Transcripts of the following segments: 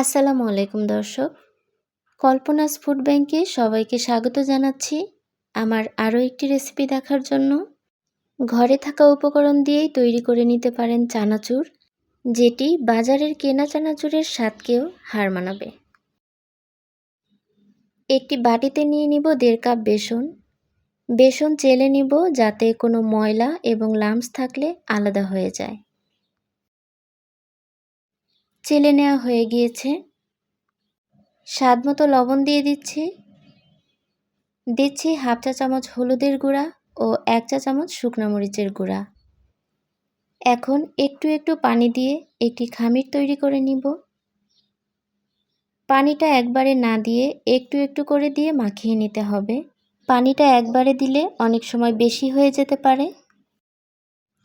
আসসালামু আলাইকুম দর্শক। কল্পনাস ফুড ব্যাংকে সবাইকে স্বাগত জানাচ্ছি আমার আরও একটি রেসিপি দেখার জন্য। ঘরে থাকা উপকরণ দিয়েই তৈরি করে নিতে পারেন চানাচুর, যেটি বাজারের কেনা চানাচুরের স্বাদকেও হার মানাবে। একটি বাটিতে নিয়ে নিব দেড় কাপ বেসন। বেসন চেলে নিব যাতে কোনো ময়লা এবং লামস থাকলে আলাদা হয়ে যায়। চেলে নেওয়া হয়ে গিয়েছে। স্বাদ মতো লবণ দিয়ে দিচ্ছি। দিচ্ছি হাফ চা চামচ হলুদের গুঁড়া ও এক চা চামচ শুকনো মরিচের গুঁড়া। এখন একটু একটু পানি দিয়ে একটি খামির তৈরি করে নিব। পানিটা একবারে না দিয়ে একটু একটু করে দিয়ে মাখিয়ে নিতে হবে। পানিটা একবারে দিলে অনেক সময় বেশি হয়ে যেতে পারে।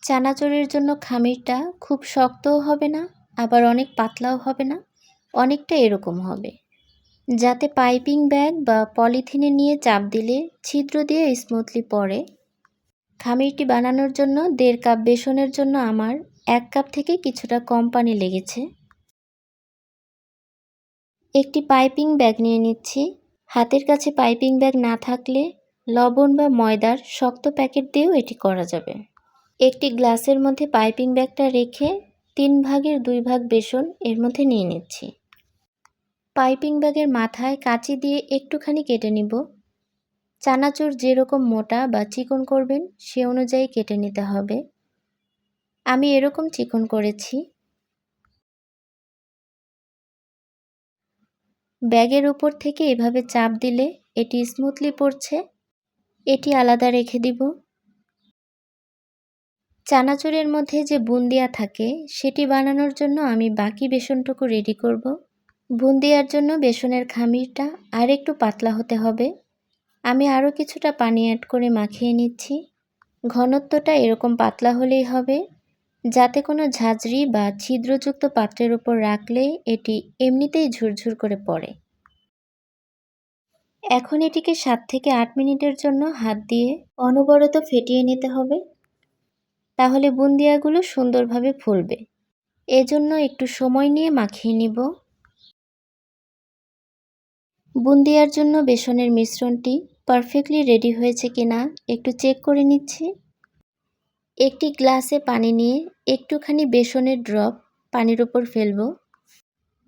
চানাচুরের জন্য খামিরটা খুব শক্তও হবে না। আবার অনেক পাতলাও হবে না, অনেকটা এরকম হবে। যাতে পাইপিং ব্যাগ বা পলিথিনে নিয়ে চাপ দিলে ছিদ্র দিয়ে স্মুথলি পড়ে। খামিরটি বানানোর জন্য দেড় কাপ বেসনের জন্য আমার এক কাপ থেকে কিছুটা কম পানি লেগেছে। একটি পাইপিং ব্যাগ নিয়ে নিচ্ছি। হাতের কাছে পাইপিং ব্যাগ না থাকলে লবণ বা ময়দার শক্ত প্যাকেট দিয়েও এটি করা যাবে। একটি গ্লাসের মধ্যে পাইপিং ব্যাগটা রেখে তিন ভাগের দুই ভাগ বেসন এর মধ্যে নিয়ে নিচ্ছি। পাইপিং ব্যাগের মাথায় কাঁচি দিয়ে একটুখানি কেটে নিব। চানাচুর যেরকম মোটা বা চিকন করবেন, সে অনুযায়ী কেটে নিতে হবে। আমি এরকম চিকন করেছি। ব্যাগের উপর থেকে এভাবে চাপ দিলে এটি স্মুথলি পড়ছে। এটি আলাদা রেখে দিব। চানাচুরের মধ্যে যে বুন্দিয়া থাকে, সেটি বানানোর জন্য আমি বাকি বেসনটুকু রেডি করব। বুন্দিয়ার জন্য বেসনের খামিরটা আর একটু পাতলা হতে হবে। আমি আরও কিছুটা পানি অ্যাড করে মাখিয়ে নিচ্ছি। ঘনত্বটা এরকম পাতলা হলেই হবে। যাতে কোনো ঝাঁঝরি বা ছিদ্রযুক্ত পাত্রের উপর রাখলে এটি এমনিতেই ঝুরঝুর করে পড়ে। এখন এটিকে সাত থেকে আট মিনিটের জন্য হাত দিয়ে অনবরত ফেটিয়ে নিতে হবে। তাহলে বুন্দিয়াগুলো সুন্দরভাবে ফুলবে। এজন্য একটু সময় নিয়ে মাখিয়ে নিব। বুন্দিয়ার জন্য বেসনের মিশ্রণটি পারফেক্টলি রেডি হয়েছে কিনা একটু চেক করে নিচ্ছি। একটি গ্লাসে পানি নিয়ে একটুখানি বেসনের ড্রপ পানির উপর ফেলব।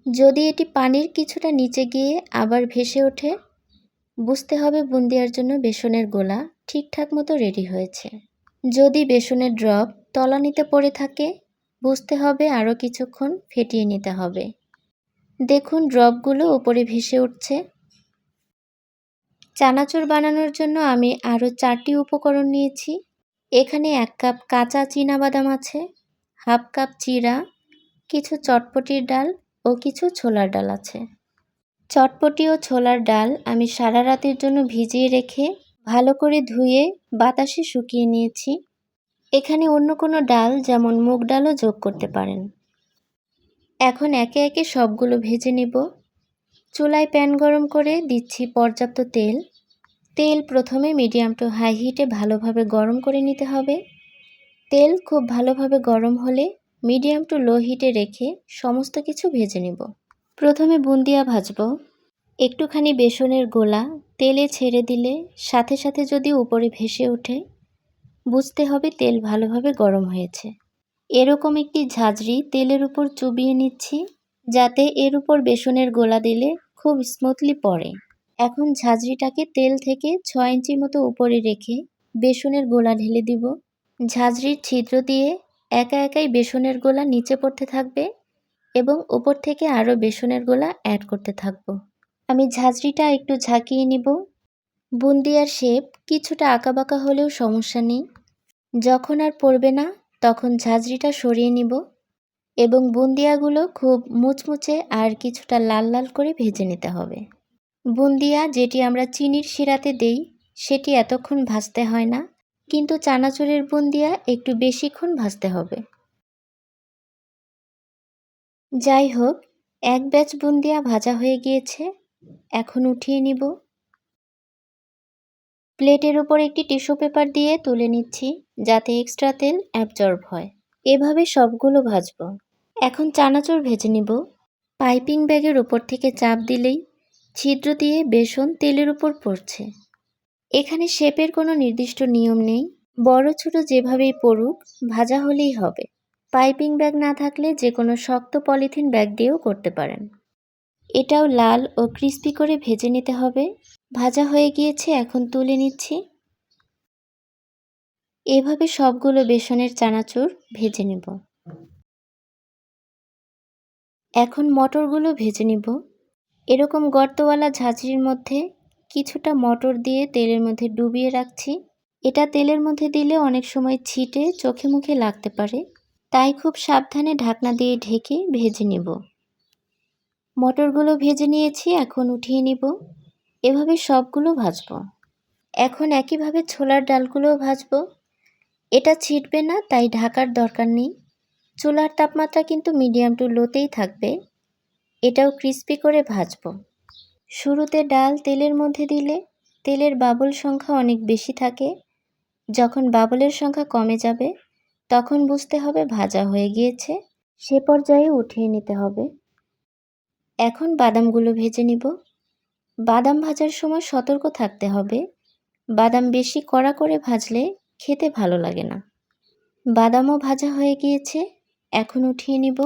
যদি এটি পানির কিছুটা নিচে গিয়ে আবার ভেসে ওঠে, বুঝতে হবে বুন্দিয়ার জন্য বেসনের গোলা ঠিকঠাক মতো রেডি হয়েছে। যদি বেসনের ড্রপ তলানিতে পড়ে থাকে, বুঝতে হবে আরও কিছুক্ষণ ফেটিয়ে নিতে হবে। দেখুন ড্রপগুলো উপরে ভেসে উঠছে। চানাচুর বানানোর জন্য আমি আরও চারটি উপকরণ নিয়েছি। এখানে এক কাপ কাঁচা বাদাম আছে, হাফ কাপ চিরা, কিছু চটপটির ডাল ও কিছু ছোলার ডাল আছে। চটপটি ও ছোলার ডাল আমি সারা রাতের জন্য ভিজিয়ে রেখে ভালো করে ধুয়ে বাতাসে শুকিয়ে নিয়েছি। এখানে অন্য কোনো ডাল যেমন মুগ ডালও যোগ করতে পারেন। এখন একে একে সবগুলো ভেজে নেব। চুলায় প্যান গরম করে দিচ্ছি পর্যাপ্ত তেল। তেল প্রথমে মিডিয়াম টু হাই হিটে ভালোভাবে গরম করে নিতে হবে। তেল খুব ভালোভাবে গরম হলে মিডিয়াম টু লো হিটে রেখে সমস্ত কিছু ভেজে নেব। প্রথমে বুন্দিয়া ভাজব। একটুখানি বেসনের গোলা তেলে ছেড়ে দিলে সাথে সাথে যদি উপরে ভেসে ওঠে, বুঝতে হবে তেল ভালোভাবে গরম হয়েছে। এরকম একটি ঝাঁঝরি তেলের উপর চুবিয়ে নিচ্ছি, যাতে এর উপর বেসনের গোলা দিলে খুব স্মুথলি পড়ে। এখন ঝাঁঝরিটাকে তেল থেকে ছয় ইঞ্চি মতো উপরে রেখে বেসনের গোলা ঢেলে দিব। ঝাঁঝরির ছিদ্র দিয়ে একা একাই বেসনের গোলা নিচে পড়তে থাকবে এবং উপর থেকে আরও বেসনের গোলা অ্যাড করতে থাকব। আমি ঝাঁঝরিটা একটু ঝাঁকিয়ে নিব। বুন্দিয়ার শেপ কিছুটা আঁকাবাঁকা হলেও সমস্যা নেই। যখন আর পড়বে না, তখন ঝাঁঝরিটা সরিয়ে নিব এবং বুন্দিয়াগুলো খুব মুচমুচে আর কিছুটা লাল লাল করে ভেজে নিতে হবে। বুন্দিয়া, যেটি আমরা চিনির শিরাতে দেই, সেটি এতক্ষণ ভাজতে হয় না, কিন্তু চানাচুরের বুন্দিয়া একটু বেশিক্ষণ ভাজতে হবে। যাই হোক, এক ব্যাচ বুন্দিয়া ভাজা হয়ে গিয়েছে। এখন উঠিয়ে নিব। প্লেটের উপর একটি টিস্যু পেপার দিয়ে তুলে নিচ্ছি, যাতে এক্সট্রা তেল অ্যাবজর্ব হয়। এভাবে সবগুলো ভাজব। এখন চানাচুর ভেজে নিব। পাইপিং ব্যাগের উপর থেকে চাপ দিলেই ছিদ্র দিয়ে বেসন তেলের উপর পড়ছে। এখানে শেপের কোনো নির্দিষ্ট নিয়ম নেই। বড় ছোট যেভাবেই পড়ুক, ভাজা হলেই হবে। পাইপিং ব্যাগ না থাকলে যে কোনো শক্ত পলিথিন ব্যাগ দিয়েও করতে পারেন। এটাও লাল ও ক্রিস্পি করে ভেজে নিতে হবে। ভাজা হয়ে গিয়েছে, এখন তুলে নিচ্ছি। এভাবে সবগুলো বেসনের চানাচুর ভেজে নেব। এখন মটরগুলো ভেজে নিব। এরকম গর্তওয়ালা ঝাঁঝরির মধ্যে কিছুটা মটর দিয়ে তেলের মধ্যে ডুবিয়ে রাখছি। এটা তেলের মধ্যে দিলে অনেক সময় ছিটে চোখে মুখে লাগতে পারে। তাই খুব সাবধানে ঢাকনা দিয়ে ঢেকে ভেজে নেব। মটরগুলো ভেজে নিয়েছি, এখন উঠিয়ে নিব। এভাবে সবগুলো ভাজব। এখন একইভাবে ছোলার ডালগুলোও ভাজব। এটা ছিটবে না, তাই ঢাকার দরকার নেই। চুলার তাপমাত্রা কিন্তু মিডিয়াম টু লোতেই থাকবে। এটাও ক্রিস্পি করে ভাজব। শুরুতে ডাল তেলের মধ্যে দিলে তেলের বাবল সংখ্যা অনেক বেশি থাকে। যখন বাবলের সংখ্যা কমে যাবে, তখন বুঝতে হবে ভাজা হয়ে গিয়েছে। সে পর্যায়ে উঠিয়ে নিতে হবে। এখন বাদামগুলো ভেজে নিব। বাদাম ভাজার সময় সতর্ক থাকতে হবে। বাদাম বেশি কড়া করে ভাজলে খেতে ভালো লাগে না। বাদামও ভাজা হয়ে গিয়েছে, এখন উঠিয়ে নিব।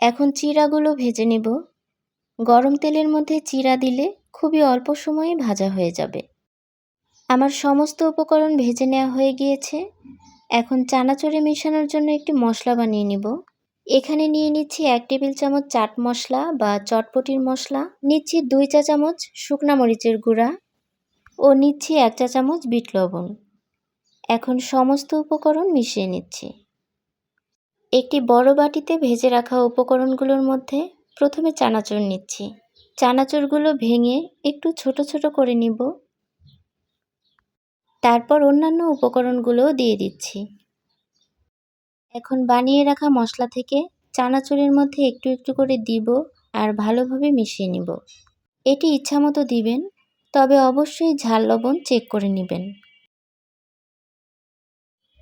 এখন চিরাগুলো ভেজে নেব। গরম তেলের মধ্যে চিরা দিলে খুবই অল্প সময়ে ভাজা হয়ে যাবে। আমার সমস্ত উপকরণ ভেজে নেওয়া হয়ে গিয়েছে। এখন চানাচুরে মেশানোর জন্য একটি মশলা বানিয়ে নিব। এখানে নিয়ে নিচ্ছি এক টেবিল চামচ চাট মশলা বা চটপটির মশলা, নিচ্ছি দুই চা চামচ শুকনা মরিচের গুঁড়া ও নিচ্ছি এক চা চামচ বিট লবণ। এখন সমস্ত উপকরণ মিশিয়ে নিচ্ছি। একটি বড় বাটিতে ভেজে রাখা উপকরণগুলোর মধ্যে প্রথমে চানাচুর নিচ্ছি। চানাচুরগুলো ভেঙে একটু ছোট ছোট করে নিব। তারপর অন্যান্য উপকরণগুলোও দিয়ে দিচ্ছি। এখন বানিয়ে রাখা মশলা থেকে চানাচুরের মধ্যে একটু একটু করে দিব আর ভালোভাবে মিশিয়ে নিব। এটি ইচ্ছামতো দিবেন, তবে অবশ্যই ঝাল লবণ চেক করে নেবেন।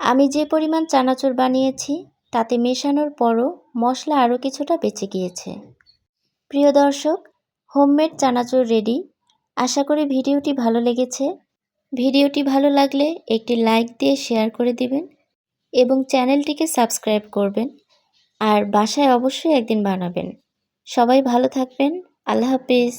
আমি যে পরিমাণ চানাচুর বানিয়েছি, তাতে মেশানোর পরও মশলা আরও কিছুটা বেঁচে গিয়েছে। প্রিয় দর্শক, হোমমেড চানাচুর রেডি। আশা করি ভিডিওটি ভালো লেগেছে। ভিডিওটি ভালো লাগলে একটি লাইক দিয়ে শেয়ার করে দিবেন এবং চ্যানেলটিকে সাবস্ক্রাইব করবেন আর বাসায় অবশ্যই একদিন বানাবেন। সবাই ভালো থাকবেন। আল্লাহ হাফিজ।